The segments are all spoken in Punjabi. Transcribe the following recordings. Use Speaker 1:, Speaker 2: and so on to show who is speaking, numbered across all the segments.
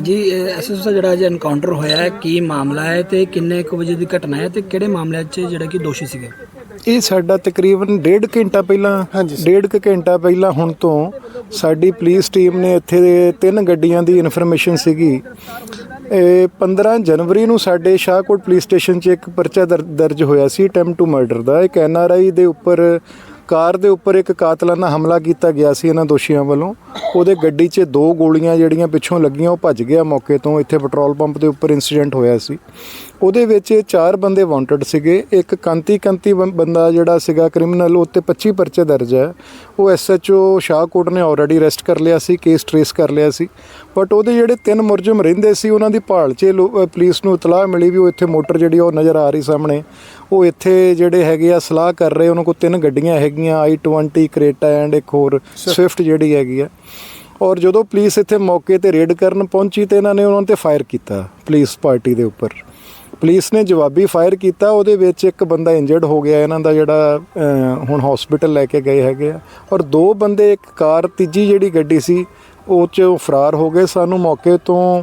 Speaker 1: ਜੀ ਐਸਐਸ ਦਾ ਜਿਹੜਾ ਅੱਜ ਐਨਕਾਊਂਟਰ ਹੋਇਆ ਹੈ ਕੀ ਮਾਮਲਾ ਹੈ ਤੇ ਕਿੰਨੇ ਕੁ ਵਜੇ ਦੀ ਘਟਨਾ ਹੈ ਤੇ ਕਿਹੜੇ ਮਾਮਲਿਆਂ 'ਚ ਜਿਹੜਾ ਕਿ ਦੋਸ਼ੀ ਸੀਗੇ?
Speaker 2: ਇਹ ਸਾਡਾ ਤਕਰੀਬਨ ਡੇਢ ਘੰਟਾ ਪਹਿਲਾਂ ਡੇਢ ਕੁ ਘੰਟਾ ਪਹਿਲਾਂ ਹੁਣ ਤੋਂ ਸਾਡੀ ਪੁਲਿਸ ਟੀਮ ਨੇ ਇੱਥੇ ਦੇ ਤਿੰਨ ਗੱਡੀਆਂ ਦੀ ਇਨਫੋਰਮੇਸ਼ਨ ਸੀਗੀ। ਇਹ 15 ਜਨਵਰੀ ਨੂੰ ਸਾਡੇ ਸ਼ਾਹਕੋਟ ਪੁਲਿਸ ਸਟੇਸ਼ਨ 'ਚ ਇੱਕ ਪਰਚਾ ਦਰ- ਦਰਜ ਹੋਇਆ ਸੀ ਅਟੈਂਪਟ ਟੂ ਮਰਡਰ ਦਾ। ਇੱਕ ਐਨਆਰਆਈ ਦੇ ਉੱਪਰ ਕਾਰ ਦੇ ਉੱਪਰ ਇੱਕ ਕਾਤਲਾਨਾ ਹਮਲਾ ਕੀਤਾ ਗਿਆ ਸੀ ਇਹਨਾਂ ਦੋਸ਼ੀਆਂ ਵੱਲੋਂ। ਉਹਦੇ ਗੱਡੀ 'ਚ ਦੋ ਗੋਲੀਆਂ ਜਿਹੜੀਆਂ ਪਿੱਛੋਂ ਲੱਗੀਆਂ ਉਹ ਭੱਜ ਗਿਆ ਮੌਕੇ ਤੋਂ। ਇੱਥੇ ਪੈਟਰੋਲ ਪੰਪ ਦੇ ਉੱਪਰ ਇਨਸੀਡੈਂਟ ਹੋਇਆ ਸੀ। ਉਹਦੇ ਵਿੱਚ ਚਾਰ ਬੰਦੇ ਵਾਂਟਡ ਸੀਗੇ। ਇੱਕ ਕੰਤੀ ਕੰਤੀ ਬੰਦਾ ਜਿਹੜਾ ਸੀਗਾ ਕ੍ਰਿਮੀਨਲ ਉੱਤੇ 25 ਪਰਚੇ ਦਰਜ ਹੈ। ਉਹ ਐਸਐਚਓ ਸ਼ਾਹਕੋਟ ਨੇ ਆਲਰੇਡੀ ਅਰੈਸਟ ਕਰ ਲਿਆ ਸੀ ਕੇਸ ਟ੍ਰੇਸ ਕਰ ਲਿਆ ਸੀ। ਬਟ ਉਹਦੇ ਜਿਹੜੇ ਤਿੰਨ ਮੁਰਜਮ ਰਹਿੰਦੇ ਸੀ ਉਹਨਾਂ ਦੀ ਭਾਲ 'ਚ ਪੁਲਿਸ ਨੂੰ ਇਤਲਾਹ ਮਿਲੀ ਵੀ ਉਹ ਇੱਥੇ ਮੋਟਰ ਜਿਹੜੀ ਉਹ ਨਜ਼ਰ ਆ ਰਹੀ ਸਾਹਮਣੇ। ਉਹ ਇੱਥੇ ਜਿਹੜੇ ਹੈਗੇ ਆ ਸਲਾਹ ਕਰ ਰਹੇ ਉਹਨਾਂ ਕੋਲ ਤਿੰਨ ਗੱਡੀਆਂ ਹੈਗੀਆਂ i20 ਕਰੇਟਾ ਐਂਡ ਇੱਕ ਹੋਰ ਸਵਿਫਟ ਜਿਹੜੀ ਹੈਗੀ ਆ। ਔਰ ਜਦੋਂ ਪੁਲਿਸ ਇੱਥੇ ਮੌਕੇ ਤੇ ਰੇਡ ਕਰਨ ਪਹੁੰਚੀ ਤੇ ਇਹਨਾਂ ਨੇ ਉਹਨਾਂ ਤੇ ਫਾਇਰ ਕੀਤਾ, ਪੁਲਿਸ ਪਾਰਟੀ ਦੇ ਉੱਪਰ। ਪੁਲਿਸ ਨੇ ਜਵਾਬੀ ਫਾਇਰ ਕੀਤਾ, ਉਹਦੇ ਵਿੱਚ ਇੱਕ ਬੰਦਾ ਇੰਜਰਡ ਹੋ ਗਿਆ, ਇਹਨਾਂ ਦਾ ਜਿਹੜਾ ਹੁਣ ਹਸਪੀਟਲ ਲੈ ਕੇ ਗਏ ਹੈਗੇ ਆ। ਔਰ ਦੋ ਬੰਦੇ, ਇੱਕ ਕਾਰ, ਤੀਜੀ ਜਿਹੜੀ ਗੱਡੀ ਸੀ, ਉਹ ਚ ਫਰਾਰ ਹੋ ਗਏ। ਸਾਨੂੰ ਮੌਕੇ ਤੋਂ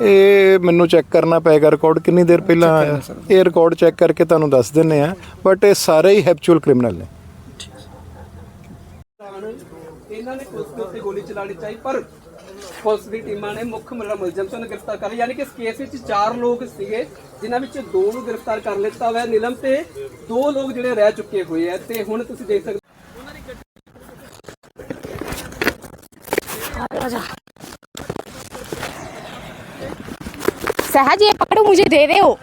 Speaker 2: ਇਹ ਮੈਨੂੰ ਚੈੱਕ ਕਰਨਾ ਪਏਗਾ ਰਿਕਾਰਡ ਕਿੰਨੀ ਦੇਰ ਪਹਿਲਾਂ ਆਇਆ ਇਹ ਰਿਕਾਰਡ ਚੈੱਕ ਕਰਕੇ ਤੁਹਾਨੂੰ ਦੱਸ ਦਿੰਨੇ ਆ ਬਟ ਇਹ ਸਾਰੇ ਹੀ ਹੈਪਚੁਅਲ ਕ੍ਰਿਮੀਨਲ ਨੇ।
Speaker 3: ਇਹਨਾਂ ਨੇ ਪੁਲਿਸ ਦੇ ਉੱਤੇ ਗੋਲੀ ਚਲਾਣੀ ਚਾਹੀ ਪਰ ਪੁਲਿਸ ਦੀ ਟੀਮਾਂ ਨੇ ਮੁੱਖ ਮੁਲਜ਼ਮ ਮੁਲਜ਼ਮ ਨੂੰ ਗ੍ਰਿਫਤਾਰ ਕਰ ਲਿਆ। ਯਾਨੀ ਕਿ ਇਸ ਕੇਸ ਵਿੱਚ ਚਾਰ ਲੋਕ ਸੀਗੇ ਜਿਨ੍ਹਾਂ ਵਿੱਚ ਦੋ ਨੂੰ ਗ੍ਰਿਫਤਾਰ ਕਰ ਲਿੱਤਾ ਹੋਇਆ। ਨਿਲਮ ਤੇ ਦੋ ਲੋਕ ਜਿਹੜੇ ਰਹਿ ਚੁੱਕੇ ਹੋਏ ਆ ਤੇ ਹੁਣ ਤੁਸੀਂ ਦੇਖ ਸਕਦੇ
Speaker 4: सहज ये पकड़ो मुझे दे रहे हो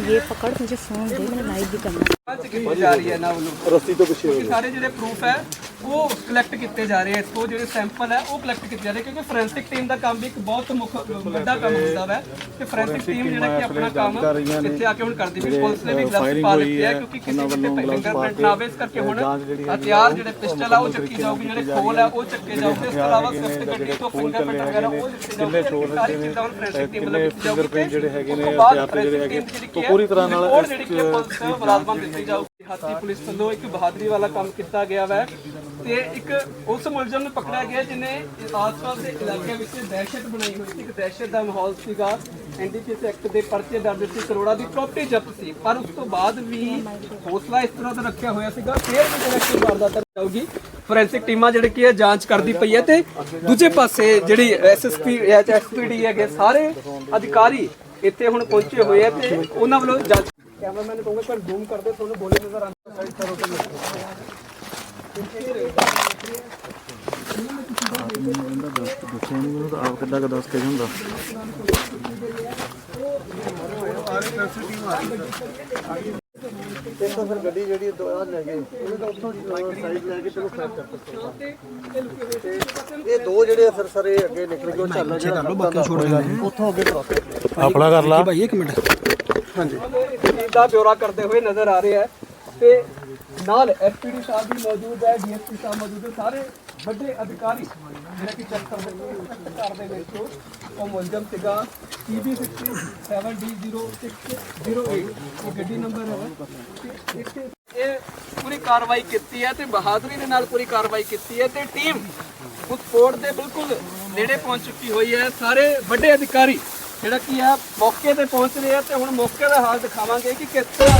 Speaker 4: ये पकड़ मुझे फोन दे मैंने लाइव भी करना
Speaker 3: रस्सी तो कुछ सारे जो प्रूफ है ਹੈ ਉਹ ਕਲੈਕਟ ਕੀਤੇ ਜਾ ਰਹੇ ਆ ਇੱਥੋਂ ਜਿਹੜੇ ਸੈਂਪਲ ਹੈ ਉਹ ਕਲੈਕਟ ਕੀਤੇ ਜਾ ਰਹੇ ਕਿਉਂਕਿ ਫੋਰੈਂਸਿਕ ਟੀਮ ਦਾ ਕੰਮ ਵੀ ਇੱਕ ਬਹੁਤ ਮੁੱਖ ਵੱਡਾ ਕੰਮ ਹੁੰਦਾ ਹੈ ਤੇ ਫੋਰੈਂਸਿਕ ਟੀਮ ਜਿਹੜਾ ਕਿ ਆਪਣਾ ਕੰਮ ਇੱਥੇ ਆ ਕੇ ਹੁਣ ਕਰਦੀ ਵੀ ਪੁਲਿਸ ਨੇ ਵੀ ਗਲਵਸ ਪਾ ਦਿੱਤੇ ਆ ਕਿਉਂਕਿ ਕਿਸੇ ਕਿਤੇ ਫਿੰਗਰਪ੍ਰਿੰਟ ਨਾ ਕਰਕੇ ਹੁਣ ਹਥਿਆਰ ਜਿਹੜੇ ਪਿਸਟਲ ਆ ਉਹ ਚੱਕੀ ਜਾਊਗੀ ਜਿਹੜੇ ਖੋਲ ਆ ਉਹ ਚੱਕੇ ਜਾਊਗੇ ਇਸ ਤੋਂ ਇਲਾਵਾ ਸਵਿਫਟ ਗੱਡੀ ਤੋਂ ਫਿੰਗਰਪ੍ਰਿੰਟ ਵਗੈਰਾ ਉਹ ਚੱਕੇ ਜਾਊਗੇ ਸਾਰੀ ਚੀਜ਼ਾਂ ਹੁਣ ਫੋਰੈਂਸਿਕ ਟੀਮ ਵੱਲੋਂ ਕੀਤੀ ਜਾਊਗੀ। ਜਿਹੜੇ ਹੈਗੇ ਨੇ ਹਥਿਆਰ ਜਿਹੜੇ ਹੈਗੇ ਪੂਰੀ ਤਰ੍ਹਾਂ ਨਾਲ ਜਿਹੜੀ ਕਿ ਪੁਲਿਸ ਮੁਲਾਜ਼ਮਾਂ ਦਿੱਤੀ ਜਾਊਗੀ ਹਾਤੀ ਪੁਲਿਸ ਵੱਲੋਂ ਇੱਕ ਬਹਾਦਰੀ ਵਾਲਾ ਕੰਮ ਕੀਤਾ ਗਿਆ ਵੈ ਤੇ ਇੱਕ ਉਸ ਮੁਲਜ਼ਮ ਨੂੰ ਪਕੜਿਆ ਗਿਆ ਜਿਨੇ ਆਸ-ਪਾਸ ਦੇ ਇਲਾਕੇ ਵਿੱਚ ਦਹਿਸ਼ਤ ਬਣਾਈ ਹੋਈ ਸੀ। ਇੱਕ ਦਹਿਸ਼ਤ ਦਾ ਮਾਹੌਲ ਸੀਗਾ। ਐਨਡੀਪੀਐਸ ਐਕਟ ਦੇ ਪਰਚੇ ਦਰਜ ਸੀ। ਕਰੋੜਾਂ ਦੀ ਪ੍ਰਾਪਰਟੀ ਜ਼ਬਤ ਸੀ। ਪਰ ਉਸ ਤੋਂ ਬਾਅਦ ਵੀ ਹੌਸਲਾ ਇਸ ਤਰ੍ਹਾਂ ਦਾ ਰੱਖਿਆ ਹੋਇਆ ਸੀਗਾ। ਫੇਰ ਵੀ ਜਿਹੜਾ ਕਿ ਵਾਰਦਾਤ ਜਾਊਗੀ। ਫੋਰੈਂਸਿਕ ਟੀਮਾਂ ਜਿਹੜੇ ਕੀ ਹੈ ਜਾਂਚ ਕਰਦੀ ਪਈ ਹੈ ਤੇ ਦੂਜੇ ਪਾਸੇ ਜਿਹੜੀ ਐਸਐਸਪੀ ਐਚਐਸਪੀਡੀ ਹੈਗੇ ਸਾਰੇ ਅਧਿਕਾਰੀ ਇੱਥੇ ਹੁਣ ਪਹੁੰਚੇ ਹੋਏ ਆ ਤੇ ਉਹਨਾਂ ਵੱਲੋਂ ਜਾਂਚ ਕੈਮਰਾਮੈਨ ਕਹੂੰਗਾ ਪਰ ਜ਼ੂਮ ਕਰਦੇ, ਤੁਹਾਨੂੰ ਬੋਲੇ ਨਜ਼ਰ ਆਉਂਦਾ ਸਾਈਡ ਕਰੋ ਤੇ
Speaker 5: ਇਹ ਦੋ ਜਿਹੜੇ ਫਿਰ ਸਾਰੇ ਅੱਗੇ ਨਿਕਲ ਗਏ ਉਹ ਚੱਲ
Speaker 1: ਕਰ ਲਓ ਬਾਕੀ ਛੋੜ ਦਿੰਦੇ
Speaker 5: ਉੱਥੋਂ ਅੱਗੇ ਕਰੋ
Speaker 6: ਆਪਣਾ ਕਰ ਲਾ।
Speaker 1: ਭਾਈ ਇੱਕ ਮਿੰਟ।
Speaker 3: ਚੀਜ਼ ਦਾ ਬਿਊਰਾ ਕਰਦੇ ਹੋਏ ਨਜ਼ਰ ਆ ਰਿਹਾ ਹੈ। ਤੇ ਨਾਲ ਐਸਪੀਡੀ ਸਾਹਿਬ ਵੀ ਮੌਜੂਦ ਹੈ, ਡੀਐਸਪੀ ਸਾਹਿਬ ਮੌਜੂਦ ਹੈ ਸਾਰੇ ਵੱਡੇ ਅਧਿਕਾਰੀ ਜਿਹੜੇ ਕਿ ਚੈੱਕ ਕਰਦੇ ਨੇ ਘਰ ਦੇ ਵਿੱਚ ਉਹ ਮੁਲਜ਼ਮ ਸੀਗਾ TB67D0608 ਇਹ ਗੱਡੀ ਨੰਬਰ ਹੈ। ਤੇ ਇੱਥੇ ਇਹ ਪੂਰੀ ਕਾਰਵਾਈ ਕੀਤੀ ਹੈ ਤੇ ਬਹਾਦਰੀ ਦੇ ਨਾਲ ਪੂਰੀ ਕਾਰਵਾਈ ਕੀਤੀ ਹੈ ਤੇ ਟੀਮ ਉਸ ਕੋਰਟ ਦੇ ਬਿਲਕੁਲ ਨੇੜੇ ਪਹੁੰਚ ਚੁੱਕੀ ਹੋਈ ਹੈ। ਸਾਰੇ ਵੱਡੇ ਅਧਿਕਾਰੀ ਜਿਹੜਾ ਕੀ ਆ ਮੌਕੇ ਤੇ ਪਹੁੰਚ ਰਹੇ ਆ ਤੇ ਹੁਣ ਮੌਕੇ ਦਾ ਹਾਲ ਦਿਖਾਵਾਂਗੇ ਕਿ ਕਿਸ ਤਰ੍ਹਾਂ